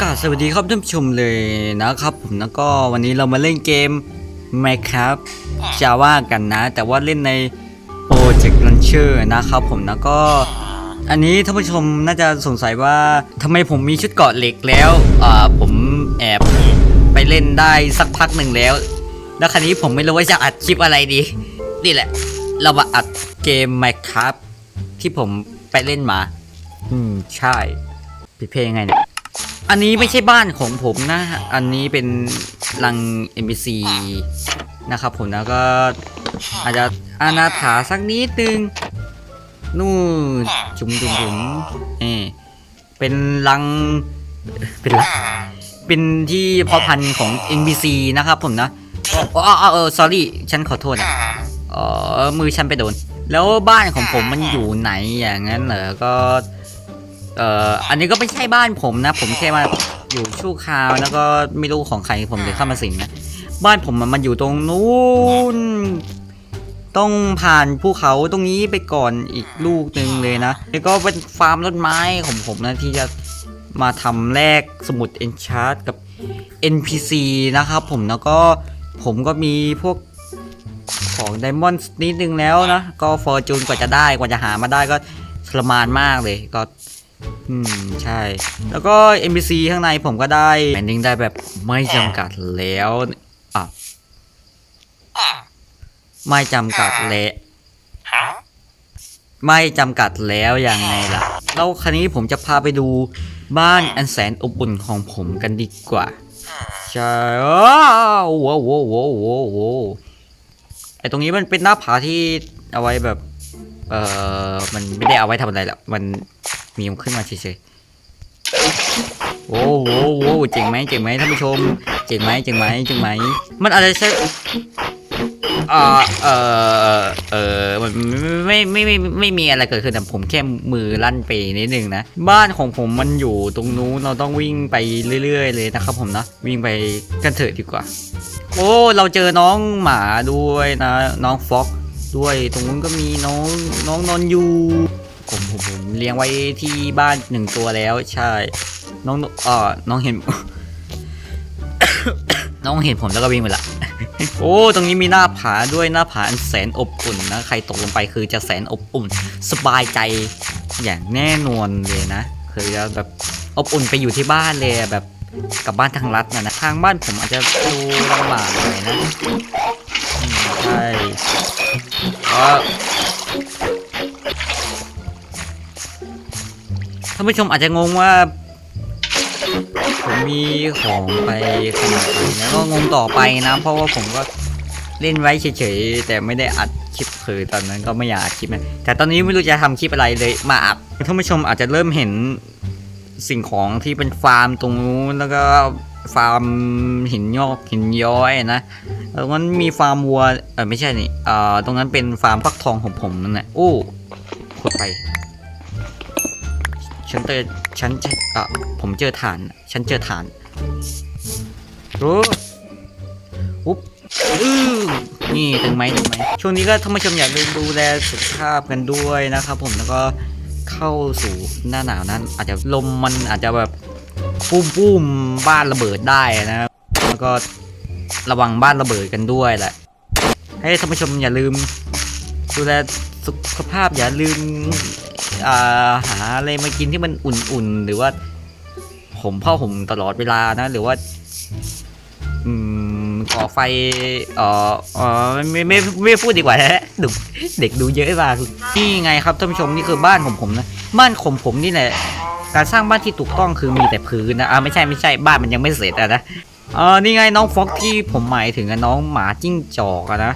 ก็สวัสดีครับท่านผู้ชมเลยนะครับผมแล้วก็วันนี้เรามาเล่นเกม Minecraft Java กันนะ แต่ว่าเล่นใน Project Launcher นะครับผมแล้วก็ อันนี้ท่านผู้ชมน่าจะสงสัยว่าทำไมผมมีชุดเกราะเหล็กแล้วอ่าผมแอบไปเล่นได้สักพักหนึ่งแล้ว แล้วคราวนี้ผมไม่รู้ว่าจะอัดคลิปอะไรดี นี่แหละ เรามาอัดเกม Minecraft ที่ผมไปเล่นมา อืมใช่ผิดเพลงไงเนี่ย อันนี้ไม่ใช่บ้านของผมนะ อันนี้เป็นรัง NPC นะครับผมแล้วก็อาจจะอาณาถาสักนิดนึง นู่นจุ๋มจุ๋มจุ๋มเอเป็นรัง เป็นรัง เป็นที่พาะพันธุ์ของ NPC นะครับผมนะอ๋ออ๋อเออ sorry ฉันขอโทษนะเออมือฉันไปโดน แล้วบ้านของผมมันอยู่ไหนอย่างนั้นเหรอก็ เอ่ออันนี้ก็ไม่ใช่บ้านผมนะ ผมแค่มาอยู่ชั่วคราวแล้วก็ไม่รู้ของใครผมเลยเข้ามาสิงนะ บ้านผมมันมันอยู่ตรงนู้น ต้องผ่านภูเขาตรงนี้ไปก่อนอีกลูกหนึ่งเลยนะ แล้วก็เป็นฟาร์มต้นไม้ของผมนะที่จะมาทำแลกสมุดเอนชาร์ตกับ NPC นะครับผมแล้วก็ผมก็มีพวกของไดมอนด์นิดนึงแล้วนะ ก็ฟอร์จูนกว่าจะได้กว่าจะหามาได้ก็ทรมานมากเลยก็ อืม ใช่ แล้วก็ NPC ข้างในผมก็ได้แมนดิ้งได้แบบไม่จำกัดแล้วอะไม่จำกัดและไม่จำกัดแล้วยังไงล่ะ แล้วคราวนี้ผมจะพาไปดูบ้านอันแสนอบอุ่นของผมกันดีกว่า ใช่ว้โว้โว้โว้โว้โว้วไอตรงนี้มันเป็นหน้าผาที่เอาไว้แบบ เออมันไม่ได้เอาไว้ทำอะไรหรอกมัน มีมขึ้นมาเฉยๆโว้โว้วโว้เจ๋งไหมเจ๋งไหมท่านผู้ชม เจ๋งไหมเจ๋งไหมเจ๋งไหม มันอาจจะใช้อ่าเออเออมันไม่ไม่ไม่ไม่ไม่มีอะไรเกิดขึ้นแต่ผมแค่มือลั่นไปนิดนึงนะ บ้านของผมมันอยู่ตรงนู้นเราต้องวิ่งไปเรื่อย ๆ เลยนะครับผมนะวิ่งไปกันเถอะดีกว่า โอ้เราเจอน้องหมาด้วยนะ น้องฟ็อกด้วยตรงนู้นก็มีน้องน้องนอนอยู่ ผมผมผมเลี้ยงไว้ที่บ้านหนึ่งตัวแล้วใช่ น้องเอ่อน้องเห็น น้องเห็นผมแล้วก็วิ่งไปละ โอ้ ตรงนี้มีหน้าผาด้วยหน้าผาอันแสนอบอุ่นนะ ใครตกลงไปคือจะแสนอบอุ่น สบายใจอย่างแน่นอนเลยนะเคยจะแบบอบอุ่นไปอยู่ที่บ้านเลยแบบกับบ้านทางรัฐนะนะทางบ้านผมอาจจะดูลำบากหน่อยนะอืมใช่ก็ ท่านผู้ชมอาจจะงงว่า ผมมีของไปขนาดไหนนะก็งงต่อไปนะ เพราะว่าผมก็เล่นไว้เฉยๆ แต่ไม่ได้อัดคลิปคือตอนนั้นก็ไม่อยากอัดคลิปนะแต่ตอนนี้ไม่รู้จะทำคลิปอะไรเลยมาอัดท่านผู้ชมอาจจะเริ่มเห็นสิ่งของที่เป็นฟาร์มตรงนู้นแล้วก็ฟาร์มหินยอกหินย้อยนะแล้วมันมีฟาร์มวัวเออไม่ใช่นี่เอ่อตรงนั้นเป็นฟาร์มฟักทองของผมนั่นแหละโอ้ขุดไป ฉันเจอฉันเอะผมเจอฐาน ฉันเจอฐานโอ้อุ๊บอื้อนี่ถึงไหมถึงไหมช่วงนี้ก็ท่านผู้ชมอยากลืมดูแลสุขภาพกันด้วยนะครับผมแล้วก็เข้าสู่หน้าหนาวนั้น อาจจะลมมันอาจจะแบบปุ้มปุ้มบ้านระเบิดได้นะครับแล้วก็ระวังบ้านระเบิดกันด้วยแหละให้ท่านผู้ชมอย่าลืม ดูแลสุขภาพอย่าลืม หาอะไรมากินที่มันอุ่นๆ หรือว่า ผมผ้าห่มตลอดเวลานะ หรือว่า อืมก่อไฟเออเออไม่ไม่ไม่ไม่พูดดีกว่าฮะดูเด็กดูเยอะมากนี่ไงครับท่านผู้ชมนี่คือบ้านของผมนะบ้านของผมนี่แหละการสร้างบ้านที่ถูกต้องคือมีแต่พื้นนะอ่าไม่ใช่ไม่ใช่บ้านมันยังไม่เสร็จอะนะเออนี่ไงน้องฟ็อกที่ผมหมายถึงน้องหมาจิ้งจอกอะนะ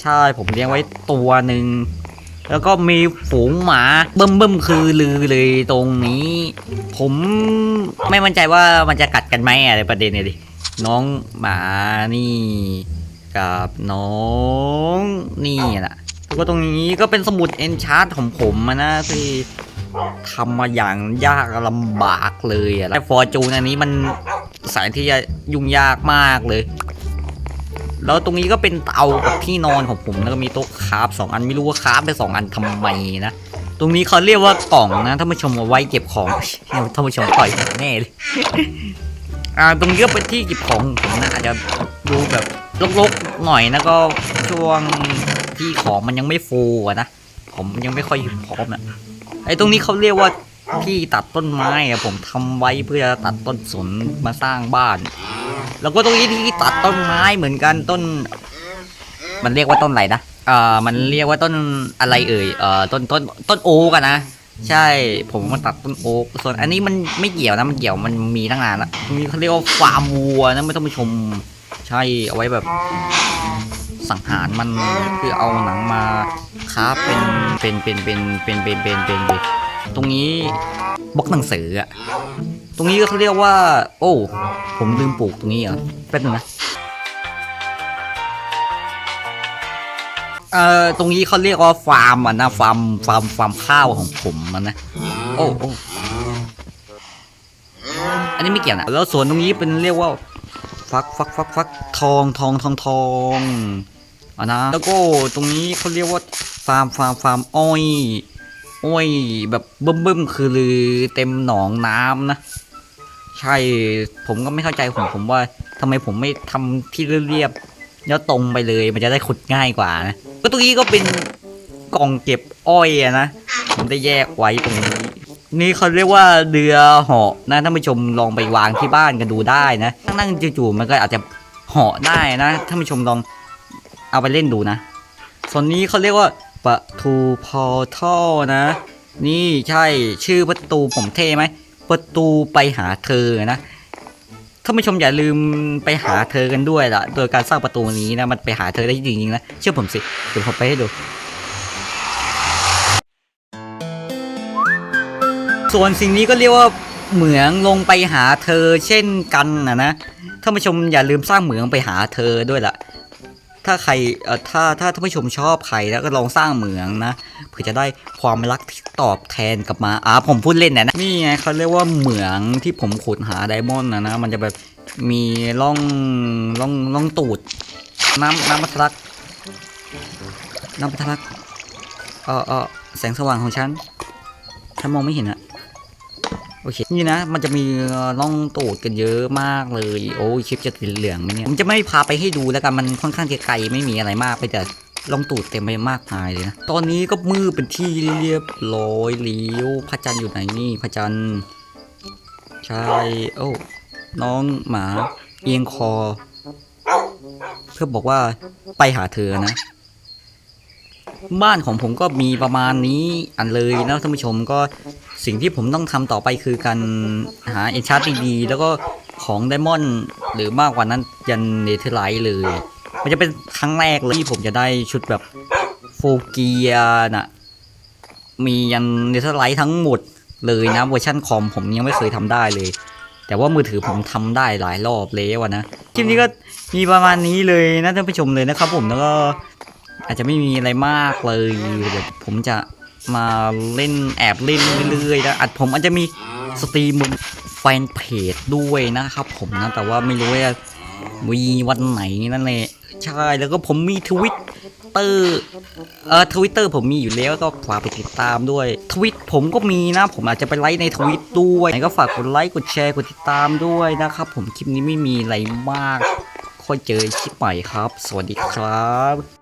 ใช่ผมเลี้ยงไว้ตัวหนึ่ง แล้วก็มีฝูงหมาเบิ่มเบิ่มคือลือเลยตรงนี้ ผมไม่มั่นใจว่ามันจะกัดกันไหมอะไรประเด็นเนี่ยดิน้องหมานี่กับน้องนี่นะแล้วก็ตรงนี้ก็เป็นสมุดเอนชาร์ตของผมนะที่ทำมาอย่างยากลำบากเลยอะแต่ฟอร์จูนอันนี้มันสายที่จะยุ่งยากมากเลย แล้วตรงนี้ก็เป็นเตากับที่นอนของผมแล้วก็มีโต๊ะคราฟสองอันไม่รู้ว่าคราฟไปสองอันทำไมนะตรงนี้เขาเรียกว่ากล่องนะท่านผู้ชมเอาไว้เก็บของท่านผู้ชมปล่อยแน่เลยอ่าตรงนี้ก็เป็นที่เก็บของผมนะอาจจะดูแบบรกๆหน่อยนะก็ช่วงที่ของมันยังไม่ฟูอะนะผมยังไม่ค่อยพร้อมนะไอ้ตรงนี้เขาเรียกว่าที่ตัดต้นไม้อะผมทำไว้เพื่อตัดต้นสนมาสร้างบ้าน แล้วก็ตรงนี้ที่ตัดต้นไม้เหมือนกันต้น มันเรียกว่าต้นอะไรนะเอ่อมันเรียกว่าต้นอะไรเอ่ยเอ่อต้นต้นต้นโอ๊กอะนะใช่ ผมมาตัดต้นโอ๊กส่วนอันนี้มันไม่เกี่ยวนะมันเกี่ยวมันมีตั้งนานละมีเขาเรียกว่าฟาร์มวัวนะไม่ต้องไปชมใช่เอาไว้แบบสังหารมันคือเอาหนังมาค้าเป็นเป็นเป็นเป็นเป็นเป็นเป็นเป็นตรงนี้บล็อกหนังสืออะ ตรงนี้ก็เขาเรียกว่า โอ้ ผมลืมปลูกตรงนี้เหรอแป๊บนึงนะเอ่อตรงนี้เขาเรียกว่าฟาร์มอะนะฟาร์มฟาร์มฟาร์มข้าวของผมมันนะโอ้โอ้อันนี้ไม่เกี่ยวนะแล้วสวนตรงนี้เป็นเรียกว่าฟักฟักฟักฟักทองทองทองทองอะนะแล้วก็ตรงนี้เขาเรียกว่าฟาร์มฟาร์มฟาร์มอ้อยอ้อยแบบเบิ่มเบิ่มๆคือลือเต็มหนองน้ำนะ ใช่ ผมก็ไม่เข้าใจผมผมว่าทำไมผมไม่ทำที่เรียบๆแล้วตรงไปเลย มันจะได้ขุดง่ายกว่านะ ก็ตรงนี้ก็เป็นกล่องเก็บอ้อยอะนะ ผมได้แยกไว้ตรงนี้ นี่เขาเรียกว่าเรือเหาะนะท่านผู้ชมลองไปวางที่บ้านกันดูได้นะนั่งจู่ๆมันก็อาจจะเหาะได้นะท่านผู้ชมลองเอาไปเล่นดูนะ ส่วนนี้เขาเรียกว่าประตูพอทัลนะ นี่ใช่ชื่อประตูผมเท่ไหม ประตูไปหาเธอนะท่านผู้ชมอย่าลืมไปหาเธอกันด้วยล่ะโดยการสร้างประตูนี้นะมันไปหาเธอได้จริงๆนะเชื่อผมสิเดี๋ยวผมไปให้ดู ส่วนสิ่งนี้ก็เรียกว่าเหมืองลงไปหาเธอเช่นกันนะนะท่านผู้ชมอย่าลืมสร้างเหมืองไปหาเธอด้วยล่ะ ถ้าใครถ้าถ้าท่านผู้ชมชอบใครแล้วก็ลองสร้างเหมืองนะเพื่อจะได้ความรักที่ตอบแทนกลับมาอ่าผมพูดเล่นนะนี่ไงเขาเรียกว่าเหมืองที่ผมขุดหาไดมอนด์นะนะมันจะแบบมีร่องร่องร่องตูด น้ำน้ำมัทะลักน้ำมัทะลักเออเออแสงสว่างของฉันฉันมองไม่เห็นอะ อเคนี่นะ มันจะมีร่องตูดกันเยอะมากเลย โอ้ยคลิปจะติดเหลืองไหมเนี่ยผมจะไม่พาไปให้ดูแล้วกันมันค่อนข้างจะไกลไม่มีอะไรมากไปแต่ร่องตูดเต็มไปมากมายเลยนะ ตอนนี้ก็มืดเป็นที่เรียบร้อยแล้วพระจันทร์อยู่ไหนนี่พระจันทร์ใช่โอ้น้องหมาเอียงคอ เพื่อบอกว่าไปหาเธอนะ บ้านของผมก็มีประมาณนี้อันเลยนะท่านผู้ชมก็ สิ่งที่ผมต้องทำต่อไปคือการหาเอนชาร์ตดีๆแล้วก็ของไดมอนด์หรือมากกว่านั้นยันเนเธอร์ไลท์เลย มันจะเป็นครั้งแรกเลยที่ผมจะได้ชุดแบบโฟเกียน่ะมียันเนเธอร์ไลท์ทั้งหมดเลยนะเวอร์ชันคอมผมยังไม่เคยทำได้เลย แต่ว่ามือถือผมทำได้หลายรอบแล้วะนะคลิปนี้ก็มีประมาณนี้เลยนะท่านผู้ชมเลยนะครับผมแล้วก็อาจจะไม่มีอะไรมากเลยเดี๋ยวผมจะ มาเล่นแอบเล่นเรื่อยๆนะอัดผมอาจจะมีสตรีมบนแฟนเพจด้วยนะครับผมนะ แต่ว่าไม่รู้ว่ามีวันไหนนั่นแหละใช่แล้วก็ผมมีทวิตเตอร์เอ่อทวิตเตอร์ผมมีอยู่แล้วก็ฝากไปติดตามด้วย ทวิตผมก็มีนะ ผมอาจจะไปไลค์ในทวิตด้วยก็ฝากกดไลค์กดแชร์กดติดตามด้วยนะครับผมคลิปนี้ไม่มีอะไรมากค่อยเจอคลิปใหม่ครับ สวัสดีครับ